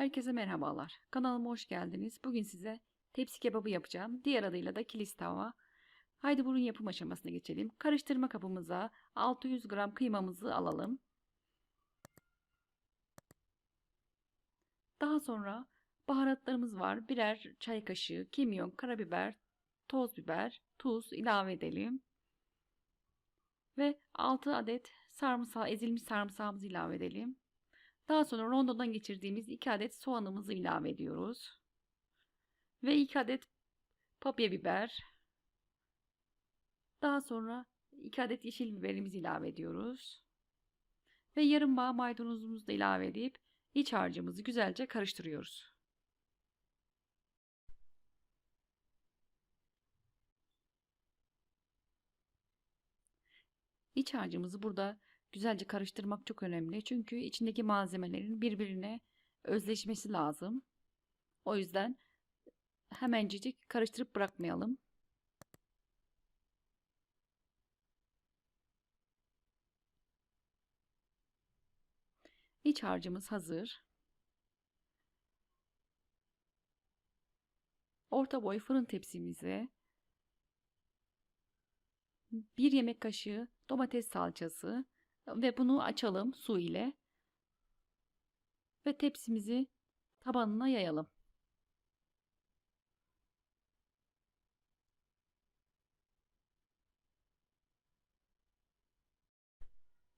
Herkese merhabalar. Kanalıma hoş geldiniz. Bugün size tepsi kebabı yapacağım. Diğer adıyla da kilis tava. Haydi bunun yapım aşamasına geçelim. Karıştırma kabımıza 600 gram kıymamızı alalım. Daha sonra baharatlarımız var. Birer çay kaşığı kimyon, karabiber, toz biber, tuz ilave edelim. Ve 6 adet sarımsağı, ezilmiş sarımsağımızı ilave edelim. Daha sonra rondodan geçirdiğimiz 2 adet soğanımızı ilave ediyoruz. Ve 2 adet papya biber. Daha sonra 2 adet yeşil biberimizi ilave ediyoruz. Ve yarım bağ maydanozumuzu da ilave edip iç harcımızı güzelce karıştırıyoruz. İç harcımızı burada güzelce karıştırmak çok önemli. Çünkü içindeki malzemelerin birbirine özleşmesi lazım. O yüzden hemencecik karıştırıp bırakmayalım. İç harcımız hazır. Orta boy fırın tepsimize bir yemek kaşığı domates salçası ve bunu açalım su ile ve tepsimizi tabanına yayalım.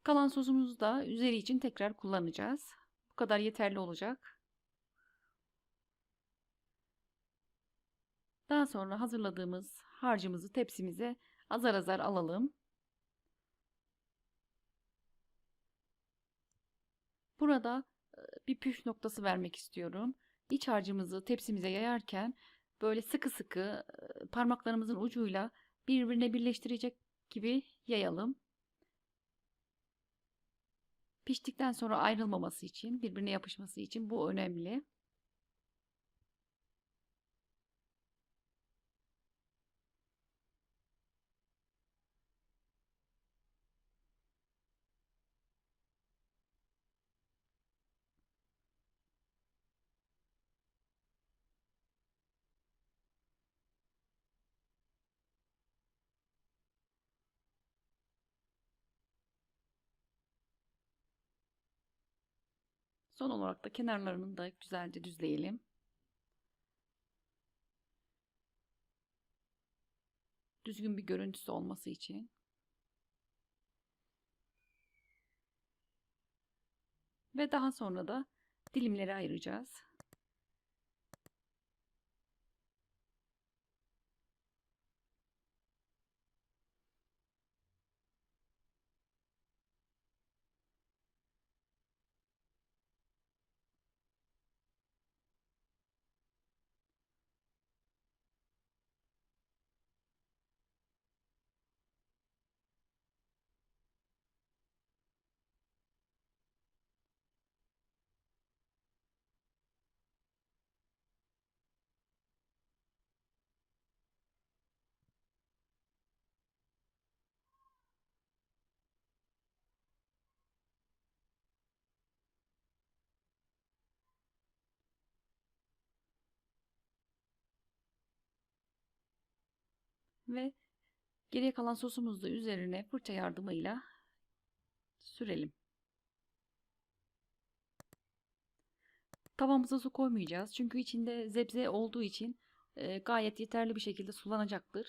Kalan sosumuzu da üzeri için tekrar kullanacağız. Bu kadar yeterli olacak. Daha sonra hazırladığımız harcımızı tepsimize azar azar alalım. Burada bir püf noktası vermek istiyorum. İç harcımızı tepsimize yayarken böyle sıkı sıkı parmaklarımızın ucuyla birbirine birleştirecek gibi yayalım. Piştikten sonra ayrılmaması için, birbirine yapışması için bu önemli. Son olarak da kenarlarını da güzelce düzleyelim. Düzgün bir görüntüsü olması için. Ve daha sonra da dilimleri ayıracağız. Ve geriye kalan sosumuzu da üzerine fırça yardımıyla sürelim. Tavamıza su koymayacağız. Çünkü içinde zebze olduğu için e, gayet yeterli bir şekilde sulanacaktır.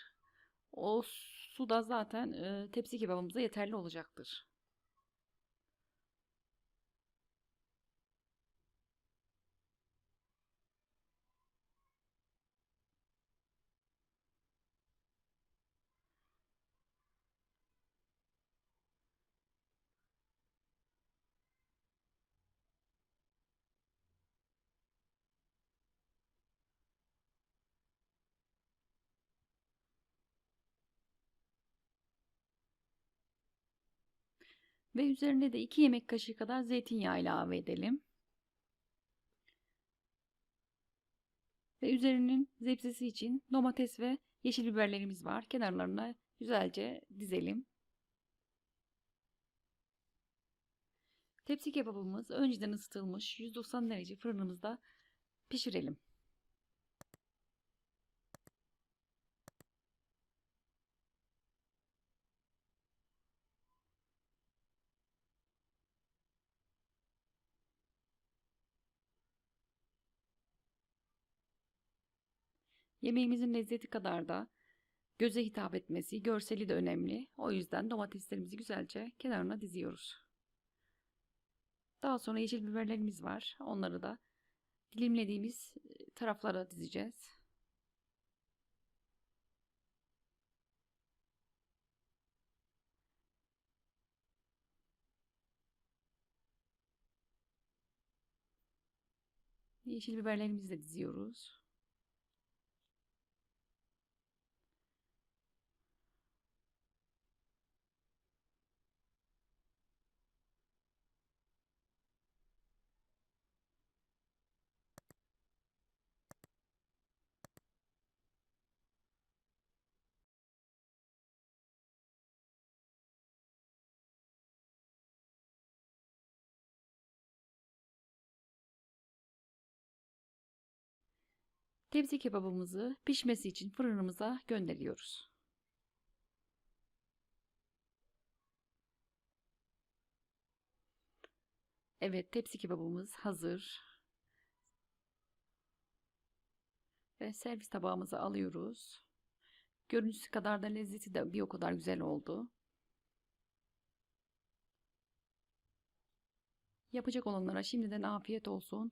O su da zaten e, tepsi kebabımıza yeterli olacaktır. Ve üzerine de 2 yemek kaşığı kadar zeytinyağı ilave edelim. Ve üzerinin zepsesi için domates ve yeşil biberlerimiz var. Kenarlarına güzelce dizelim. Tepsi kebabımız önceden ısıtılmış 190 derece fırınımızda pişirelim. Yemeğimizin lezzeti kadar da göze hitap etmesi, görseli de önemli. O yüzden domateslerimizi güzelce kenarına diziyoruz. Daha sonra yeşil biberlerimiz var. Onları da dilimlediğimiz e, taraflara dizeceğiz. Yeşil biberlerimizi de diziyoruz. Tepsi kebabımızı pişmesi için fırınımıza gönderiyoruz. Evet, tepsi kebabımız hazır. Ve servis tabağımıza alıyoruz. Görüntüsü kadar da lezzeti de bir o kadar güzel oldu. Yapacak olanlara şimdiden afiyet olsun.